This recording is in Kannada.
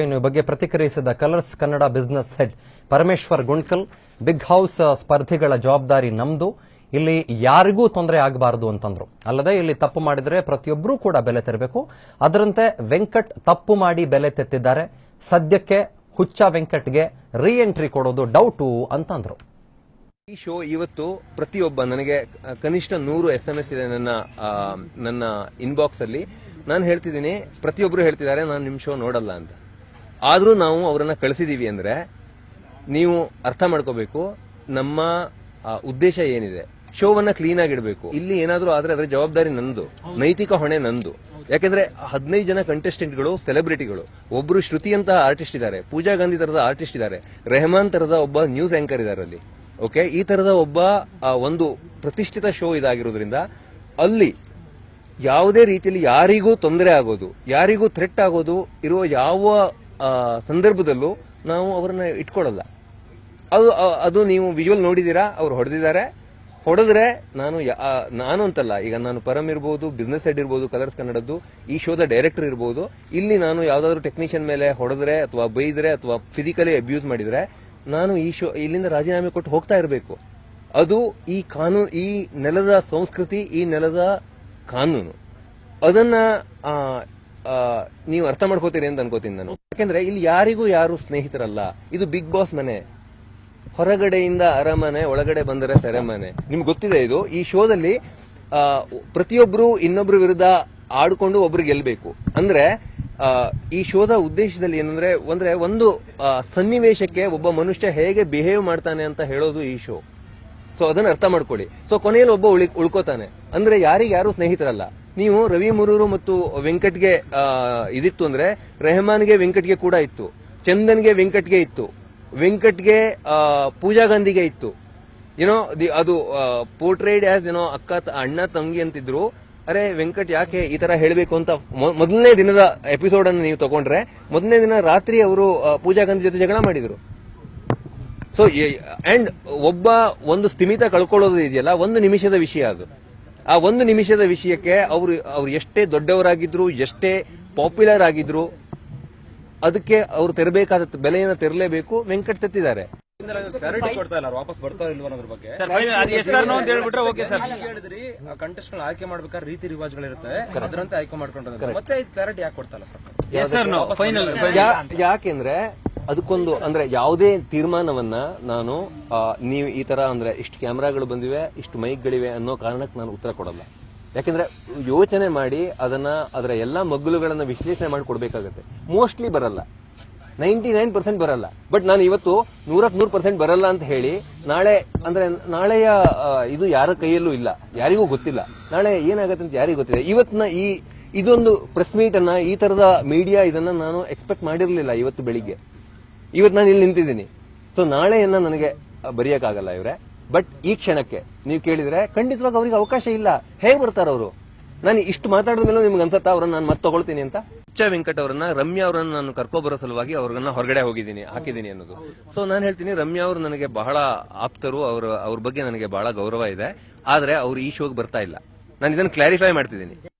ಇನ್ನು ಬಗ್ಗೆ ಪ್ರತಿಕ್ರಿಯಿಸಿದ Colors Kannada business head Parameshwar Gundkal, big house ಸ್ಪರ್ಧಿಗಳ ಜವಾಬ್ದಾರಿ ನಮ್ದು. ಇಲ್ಲಿ ಯಾರಿಗೂ ತೊಂದರೆ ಆಗಬಾರದು ಅಂತಂದ್ರು. ಅಲ್ಲದೆ ಇಲ್ಲಿ ತಪ್ಪು ಮಾಡಿದರೆ ಪ್ರತಿಯೊಬ್ಬರೂ ಕೂಡ ಬೆಲೆ ತೆರಬೇಕು. ಅದರಂತೆ ವೆಂಕಟ್ ತಪ್ಪು ಮಾಡಿ ಬೆಲೆ ತೆತ್ತಿದ್ದಾರೆ. ಸದ್ಯಕ್ಕೆ ಹುಚ್ಚ ವೆಂಕಟ್ಗೆ ರೀ ಎಂಟ್ರಿ ಕೊಡೋದು ಡೌಟು ಅಂತಂದ್ರು. ಈ ಶೋ ಇವತ್ತು ಪ್ರತಿಯೊಬ್ಬ ನನಗೆ ಕನಿಷ್ಠ ನೂರು ಎಸ್ ಎಂ ಎಸ್ ಇದೆ ನನ್ನ ನನ್ನ ಇನ್ಬಾಕ್ಸ್ ಅಲ್ಲಿ. ನಾನು ಹೇಳ್ತಿದ್ದೀನಿ ಪ್ರತಿಯೊಬ್ಬರು ಹೇಳ್ತಿದ್ದಾರೆ, ನಾನು ನಿಮ್ ಶೋ ನೋಡಲ್ಲ ಅಂತ. ಆದ್ರೂ ನಾವು ಅವರನ್ನ ಕಳಿಸಿದೀವಿ ಅಂದ್ರೆ ನೀವು ಅರ್ಥ ಮಾಡ್ಕೋಬೇಕು. ನಮ್ಮ ಉದ್ದೇಶ ಏನಿದೆ? ಶೋವನ್ನ ಕ್ಲೀನ್ ಆಗಿಡಬೇಕು. ಇಲ್ಲಿ ಏನಾದರೂ ಆದ್ರೆ ಅದರ ಜವಾಬ್ದಾರಿ ನಂದು. ನೈತಿಕ ಹೊಣೆ ನಂದು. ಯಾಕೆಂದ್ರೆ ಹದಿನೈದು ಜನ ಕಂಟೆಸ್ಟೆಂಟ್ಗಳು ಸೆಲೆಬ್ರಿಟಿಗಳು ಒಬ್ರು ಶ್ರುತಿ ಅಂತ ಆರ್ಟಿಸ್ಟ್ ಇದ್ದಾರೆ ಪೂಜಾ ಗಾಂಧಿ ತರದ ಆರ್ಟಿಸ್ಟ್ ಇದ್ದಾರೆ ರೆಹಮಾನ್ ತರದ ಒಬ್ಬ ನ್ಯೂಸ್ ಆಂಕರ್ ಇದ್ದಾರೆ ಅಲ್ಲಿ. ಓಕೆ ಈ ತರದ ಒಬ್ಬ ಒಂದು ಪ್ರತಿಷ್ಠಿತ ಶೋ ಇದಾಗಿರೋದ್ರಿಂದ ಅಲ್ಲಿ ಯಾವುದೇ ರೀತಿಯಲ್ಲಿ ಯಾರಿಗೂ ತೊಂದರೆ ಆಗೋದು ಯಾರಿಗೂ ಥ್ರೆಟ್ ಆಗೋದು ಇರುವ ಯಾವ ಸಂದರ್ಭದಲ್ಲೂ ನಾವು ಅವರನ್ನ ಇಟ್ಕೊಳ್ಳಲ್ಲ. ಅದು ಅದು ನೀವು ವಿಜುವಲ್ ನೋಡಿದೀರಾ ಅವ್ರು ಹೊಡೆದಿದ್ದಾರೆ. ಹೊಡೆದ್ರೆ ನಾನು ನಾನು ಅಂತಲ್ಲ, ಈಗ ನಾನು ಪರಂ ಇರ್ಬೋದು ಬಿಸ್ನೆಸ್ ಹೆಡ್ ಇರ್ಬೋದು ಕಲರ್ಸ್ ಕನ್ನಡದ್ದು, ಈ ಶೋದ ಡೈರೆಕ್ಟರ್ ಇರ್ಬೋದು, ಇಲ್ಲಿ ನಾನು ಯಾವ್ದಾದ್ರು ಟೆಕ್ನಿಷಿಯನ್ ಮೇಲೆ ಹೊಡೆದ್ರೆ, ಅಥವಾ ಬೈದ್ರೆ ಅಥವಾ ಫಿಸಿಕಲಿ ಅಬ್ಯೂಸ್ ಮಾಡಿದ್ರೆ, ನಾನು ಈ ಶೋ, ಇಲ್ಲಿಂದ ರಾಜೀನಾಮೆ ಕೊಟ್ಟು ಹೋಗ್ತಾ ಇರಬೇಕು. ಅದು ಈ ಕಾನೂನು, ಈ ನೆಲದ ಸಂಸ್ಕೃತಿ, ಈ ನೆಲದ ಕಾನೂನು. ಅದನ್ನ ನೀವು ಅರ್ಥ ಮಾಡ್ಕೋತೀರಿ ಅಂತ ಅನ್ಕೋತೀನಿ ನಾನು. ಯಾಕಂದ್ರೆ ಇಲ್ಲಿ ಯಾರಿಗೂ ಯಾರು ಸ್ನೇಹಿತರಲ್ಲ. ಇದು ಬಿಗ್ ಬಾಸ್ ಮನೆ. ಹೊರಗಡೆಯಿಂದ ಅರಮನೆ, ಒಳಗಡೆ ಬಂದರೆ ಸೆರೆಮನೆ. ನಿಮ್ಗೆ ಗೊತ್ತಿದೆ ಇದು? ಈ ಶೋದಲ್ಲಿ ಪ್ರತಿಯೊಬ್ರು ಇನ್ನೊಬ್ರು ವಿರುದ್ಧ ಆಡ್ಕೊಂಡು ಒಬ್ರು ಗೆಲ್ಬೇಕು. ಅಂದ್ರೆ ಈ ಶೋದ ಉದ್ದೇಶದಲ್ಲಿ ಏನಂದ್ರೆ, ಅಂದ್ರೆ ಒಂದು ಸನ್ನಿವೇಶಕ್ಕೆ ಒಬ್ಬ ಮನುಷ್ಯ ಹೇಗೆ ಬಿಹೇವ್ ಮಾಡ್ತಾನೆ ಅಂತ ಹೇಳೋದು ಈ ಶೋ. ಸೊ ಅದನ್ನ ಅರ್ಥ ಮಾಡ್ಕೊಳ್ಳಿ. ಸೊ ಕೊನೆಯಲ್ಲಿ ಒಬ್ಬ ಉಳಿ, ಉಳ್ಕೋತಾನೆ. ಅಂದ್ರೆ ಯಾರಿಗೆ ಯಾರು ಸ್ನೇಹಿತರಲ್ಲ. ನೀವು ರವಿ ಮುರೂರು ಮತ್ತು ವೆಂಕಟ್ಗೆ ಇದಿತ್ತು ಅಂದ್ರೆ ರೆಹಮಾನ್ಗೆ ವೆಂಕಟ್ಗೆ ಕೂಡ ಇತ್ತು. ಚಂದನ್ಗೆ ವೆಂಕಟ್ಗೆ ಇತ್ತು. ವೆಂಕಟ್ಗೆ ಪೂಜಾ ಗಾಂಧಿಗೆ ಇತ್ತು. ಏನೋ ಅದು ಪೋರ್ಟ್ರೇಡ್ ಆಸ್ ಏನೋ ಅಕ್ಕ ಅಣ್ಣ, ತಂಗಿ ಅಂತಿದ್ರು. ಅರೆ, ವೆಂಕಟ್ ಯಾಕೆ ಈ ತರ ಹೇಳಬೇಕು ಅಂತ ಮೊದಲನೇ ದಿನದ ಎಪಿಸೋಡ್ ಅನ್ನು ನೀವು ತಗೊಂಡ್ರೆ ಮೊದಲನೇ ದಿನ ರಾತ್ರಿ ಅವರು ಪೂಜಾ ಗಾಂಧಿ ಜೊತೆ ಜಗಳ ಮಾಡಿದ್ರು. ಸೊ ಅಂಡ್ ಒಬ್ಬ ಒಂದು ಸ್ಥಿಮಿತ ಕಳ್ಕೊಳ್ಳೋದು ಇದೆಯಲ್ಲ, ಒಂದು ನಿಮಿಷದ ವಿಷಯ ಅದು. ಆ ಒಂದು ನಿಮಿಷದ ವಿಷಯಕ್ಕೆ ಅವರು ಅವ್ರು ಎಷ್ಟೇ ದೊಡ್ಡವರಾಗಿದ್ರು ಎಷ್ಟೇ ಪಾಪ್ಯುಲರ್ ಆಗಿದ್ರು ಅದಕ್ಕೆ ಅವರು ತೆರಬೇಕಾದ ಬೆಲೆಯನ್ನು ತೆರಲೇಬೇಕು ವೆಂಕಟ್ ತೆತ್ತಿದ್ದಾರೆ. ಕಂಟೆಸ್ಟ್ ಆಯ್ಕೆ ಮಾಡ್ಬೇಕಾದ್ರೆ ರೀತಿ ರಿವಾಜ್ಗಳಿರುತ್ತೆ ಅದರಂತೆ ಆಯ್ಕೆ ಮಾಡ್ಕೊಂಡು ಮತ್ತೆ ಕ್ಲಾರಿಟಿ ಯಾಕೆ ಕೊಡ್ತಾ ಇಲ್ಲ ಸರ್ ಯಾಕೆಂದ್ರೆ ಅದಕ್ಕೊಂದು ಅಂದ್ರೆ ಯಾವುದೇ ತೀರ್ಮಾನವನ್ನ ನಾನು ನೀವು ಈ ತರ ಅಂದ್ರೆ ಇಷ್ಟು ಕ್ಯಾಮ್ರಾಗಳು ಬಂದಿವೆ, ಇಷ್ಟು ಮೈಕ್ಗಳಿವೆ ಅನ್ನೋ ಕಾರಣಕ್ಕೆ ನಾನು ಉತ್ತರ ಕೊಡಲ್ಲ. ಯಾಕೆಂದ್ರೆ ಯೋಚನೆ ಮಾಡಿ ಅದನ್ನ, ಅದರ ಎಲ್ಲಾ ಮಗ್ಗುಲುಗಳನ್ನ ವಿಶ್ಲೇಷಣೆ ಮಾಡಿ ಕೊಡ್ಬೇಕಾಗತ್ತೆ. ಮೋಸ್ಟ್ಲಿ ಬರಲ್ಲ. ನೈಂಟಿ ನೈನ್ ಪರ್ಸೆಂಟ್ ಬರಲ್ಲ. ಬಟ್ ನಾನು ಇವತ್ತು ನೂರಕ್ ನೂರ್ ಪರ್ಸೆಂಟ್ ಬರಲ್ಲ ಅಂತ ಹೇಳಿ, ನಾಳೆ ಅಂದ್ರೆ ನಾಳೆಯ ಇದು ಯಾರ ಕೈಯಲ್ಲೂ ಇಲ್ಲ. ಯಾರಿಗೂ ಗೊತ್ತಿಲ್ಲ. ನಾಳೆ ಏನಾಗತ್ತೆ ಅಂತ ಯಾರಿಗೂ ಗೊತ್ತಿಲ್ಲ. ಇವತ್ತಿನ ಈ, ಇದೊಂದು ಪ್ರೆಸ್ ಮೀಟ್ ಅನ್ನ, ಈ ತರದ ಮೀಡಿಯಾ ಇದನ್ನ ನಾನು ಎಕ್ಸ್ಪೆಕ್ಟ್ ಮಾಡಿರಲಿಲ್ಲ ಇವತ್ತು ಬೆಳಿಗ್ಗೆ. ಇವತ್ತು ನಾನು ಇಲ್ಲಿ ನಿಂತಿದ್ದೀನಿ. ಸೊ ನಾಳೆಯನ್ನ ನನಗೆ ಬರೆಯಕ್ಕಾಗಲ್ಲ ಇವ್ರೆ. ಬಟ್ ಈ ಕ್ಷಣಕ್ಕೆ ನೀವು ಕೇಳಿದ್ರೆ ಖಂಡಿತವಾಗಿ ಅವ್ರಿಗೆ ಅವಕಾಶ ಇಲ್ಲ. ಹೇಗೆ ಬರ್ತಾರ ಅವರು? ನಾನು ಇಷ್ಟು ಮಾತಾಡಿದ ಮೇಲೆ ನಿಮ್ಗೆ ಅನ್ಸತ್ತಾ ಅವ್ರನ್ನ ನಾನು ಮತ್ತೆ ತಗೊಳ್ತೀನಿ ಅಂತ? ಹುಚ್ಚ ವೆಂಕಟ್ ಅವರನ್ನ, ರಮ್ಯಾ ಅವರನ್ನ ನಾನು ಕರ್ಕೊಬರೋ ಸಲುವಾಗಿ ಅವ್ರನ್ನ ಹೊರಗಡೆ ಹೋಗಿದ್ದೀನಿ, ಹಾಕಿದ್ದೀನಿ ಅನ್ನೋದು. ಸೊ ನಾನು ಹೇಳ್ತೀನಿ, ರಮ್ಯಾ ಅವರು ನನಗೆ ಬಹಳ ಆಪ್ತರು, ಅವ್ರ ಅವ್ರ ಬಗ್ಗೆ ನನಗೆ ಬಹಳ ಗೌರವ ಇದೆ. ಆದ್ರೆ ಅವ್ರು ಈ ಶೋಗೆ ಬರ್ತಾ ಇಲ್ಲ. ನಾನು ಇದನ್ನ ಕ್ಲಾರಿಫೈ ಮಾಡ್ತಿದ್ದೀನಿ.